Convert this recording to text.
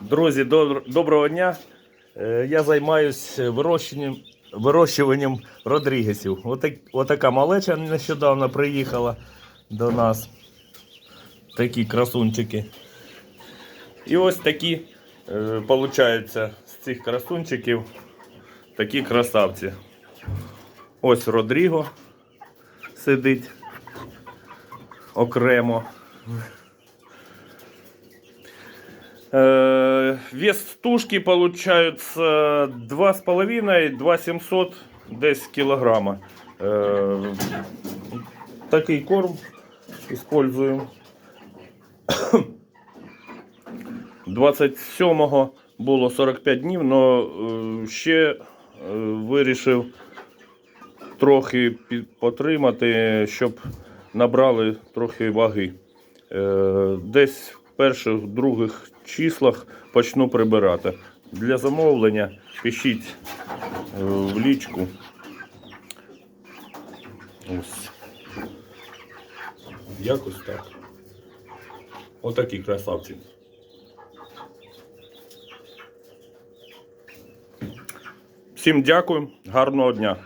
Друзі, доброго дня. Е, Я займаюся вирощенням, вирощуванням Родрігесів. Отак, отака малеча нещодавно приїхала до нас. Такі красунчики. І ось такі, е, получаються з цих красунчиків такі красавці. Ось Родріго сидить окремо. Э, Вес тушки получается 2,5-2,700 десь килограмма. Э, Такий корм используем. 27-го було 45 днів, але ще вирішив трохи потримати, щоб набрали трохи ваги. Е, Десь в перших, других числах почну прибирати. Для замовлення пишіть е, в лічку. Ось. Якось так. Отакі красавці. Всім дякую, гарного дня.